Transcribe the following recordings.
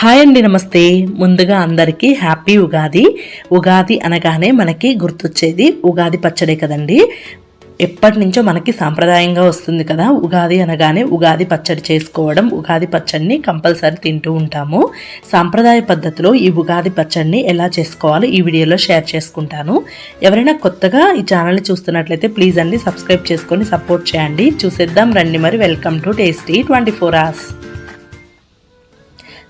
Hi అండి నమస్తే. ముందుగా అందరికీ హ్యాపీ ఉగాది. ఉగాది అనగానే మనకి గుర్తొచ్చేది ఉగాది పచ్చడే కదండి. ఎప్పటి నుంచో మనకి సాంప్రదాయంగా వస్తుంది కదా. ఉగాది అనగానే ఉగాది పచ్చడి చేసుకోవడం ఉగాది పచ్చడిని కంపల్సరీ తింటూ ఉంటాము. సాంప్రదాయ పద్ధతిలో ఈ ఉగాది పచ్చడిని ఎలా చేసుకోవాలో ఈ వీడియోలో షేర్ చేసుకుంటాను. ఎవరైనా కొత్తగా ఈ ఛానల్ని చూస్తున్నట్లయితే ప్లీజ్ అండి సబ్స్క్రైబ్ చేసుకొని సపోర్ట్ చేయండి. చూసేద్దాం రండి మరి. Welcome to tasty twenty four hours.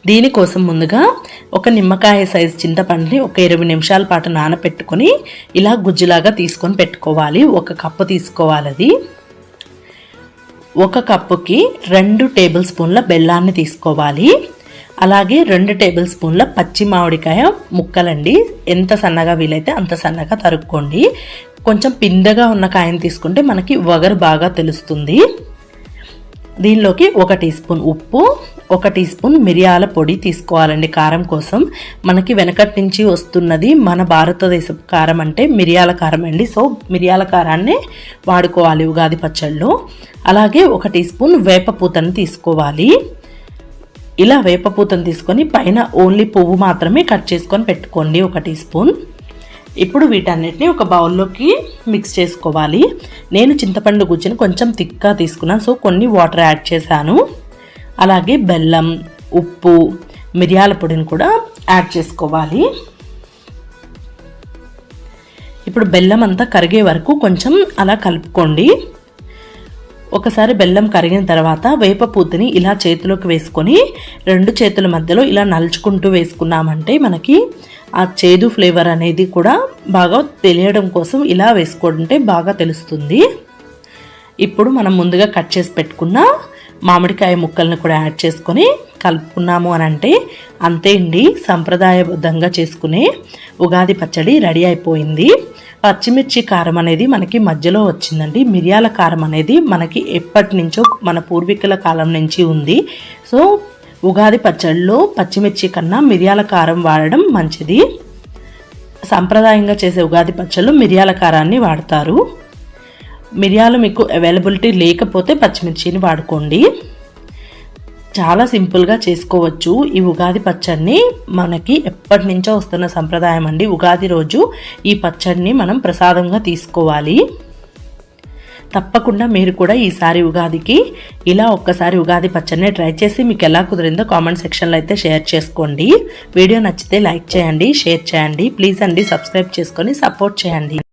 దీనికోసం ముందుగా ఒక నిమ్మకాయ సైజు చింతపండుని ఒక ఇరవై నిమిషాల పాటు నానపెట్టుకొని ఇలా గుజ్జులాగా తీసుకొని పెట్టుకోవాలి. ఒక కప్పు తీసుకోవాలి అది. ఒక కప్పుకి రెండు టేబుల్ స్పూన్ల బెల్లాన్ని తీసుకోవాలి. అలాగే రెండు టేబుల్ స్పూన్ల పచ్చి మామిడికాయ ముక్కలండి. ఎంత సన్నగా వీలైతే అంత సన్నగా తరుక్కోండి. కొంచెం పిందగా ఉన్న కాయని తీసుకుంటే మనకి వగరు బాగా తెలుస్తుంది. దీనిలోకి ఒక టీ స్పూన్ ఉప్పు ఒక టీ స్పూన్ మిరియాల పొడి తీసుకోవాలండి. కారం కోసం మనకి వెనకటి నుంచి వస్తున్నది మన భారతదేశపు కారం అంటే మిరియాల కారం అండి. సో మిరియాల కారాన్ని వాడుకోవాలి ఉగాది పచ్చళ్ళు. అలాగే ఒక టీ స్పూన్ వేపపూతను తీసుకోవాలి. ఇలా వేపపూతను తీసుకొని పైన ఓన్లీ పువ్వు మాత్రమే కట్ చేసుకొని పెట్టుకోండి ఒక టీ స్పూన్. ఇప్పుడు వీటన్నిటిని ఒక బౌల్లోకి మిక్స్ చేసుకోవాలి. నేను చింతపండు గుజ్జుని కొంచెం థిక్గా తీసుకున్నాను. సో కొన్ని వాటర్ యాడ్ చేశాను. అలాగే బెల్లం ఉప్పు మిరియాల పొడిని కూడా యాడ్ చేసుకోవాలి. ఇప్పుడు బెల్లం అంతా కరిగే వరకు కొంచెం అలా కలుపుకోండి. ఒకసారి బెల్లం కరిగిన తర్వాత వేప పూతని ఇలా చేతిలోకి వేసుకొని రెండు చేతుల మధ్యలో ఇలా నలుచుకుంటూ వేసుకున్నామంటే మనకి ఆ చేదు ఫ్లేవర్ అనేది కూడా బాగా తెలియడం కోసం ఇలా వేసుకుంటే బాగా తెలుస్తుంది. ఇప్పుడు మనం ముందుగా కట్ చేసి పెట్టుకున్న మామిడికాయ ముక్కలను కూడా యాడ్ చేసుకొని కలుపుకున్నాము అని అంటే అంతే అండి సంప్రదాయబద్ధంగా చేసుకునే ఉగాది పచ్చడి రెడీ అయిపోయింది. పచ్చిమిర్చి కారం అనేది మనకి మధ్యలో వచ్చిందండి. మిరియాల కారం అనేది మనకి ఎప్పటి నుంచో మన పూర్వీకుల కాలం నుంచి ఉంది. సో ఉగాది పచ్చళ్ళలో పచ్చిమిర్చి కన్నా మిరియాల కారం వాడడం మంచిది. సాంప్రదాయంగా చేసే ఉగాది పచ్చళ్ళు మిరియాల కారాన్ని వాడతారు. మిరియాలు మీకు అవైలబిలిటీ లేకపోతే పచ్చిమిర్చిని వాడుకోండి. చాలా సింపుల్గా చేసుకోవచ్చు. ఈ ఉగాది పచ్చడిని మనకి ఎప్పటి నుంచో వస్తున్న సంప్రదాయం అండి. ఉగాది రోజు ఈ పచ్చడిని మనం ప్రసాదంగా తీసుకోవాలి. తప్పకుండా మీరు కూడా ఈసారి ఉగాదికి ఇలా ఒక్కసారి ఉగాది పచ్చడిని ట్రై చేసి మీకు ఎలా కుదిరిందో కామెంట్ సెక్షన్లో అయితే షేర్ చేసుకోండి. వీడియో నచ్చితే లైక్ చేయండి షేర్ చేయండి. ప్లీజ్ అండి సబ్స్క్రైబ్ చేసుకొని సపోర్ట్ చేయండి.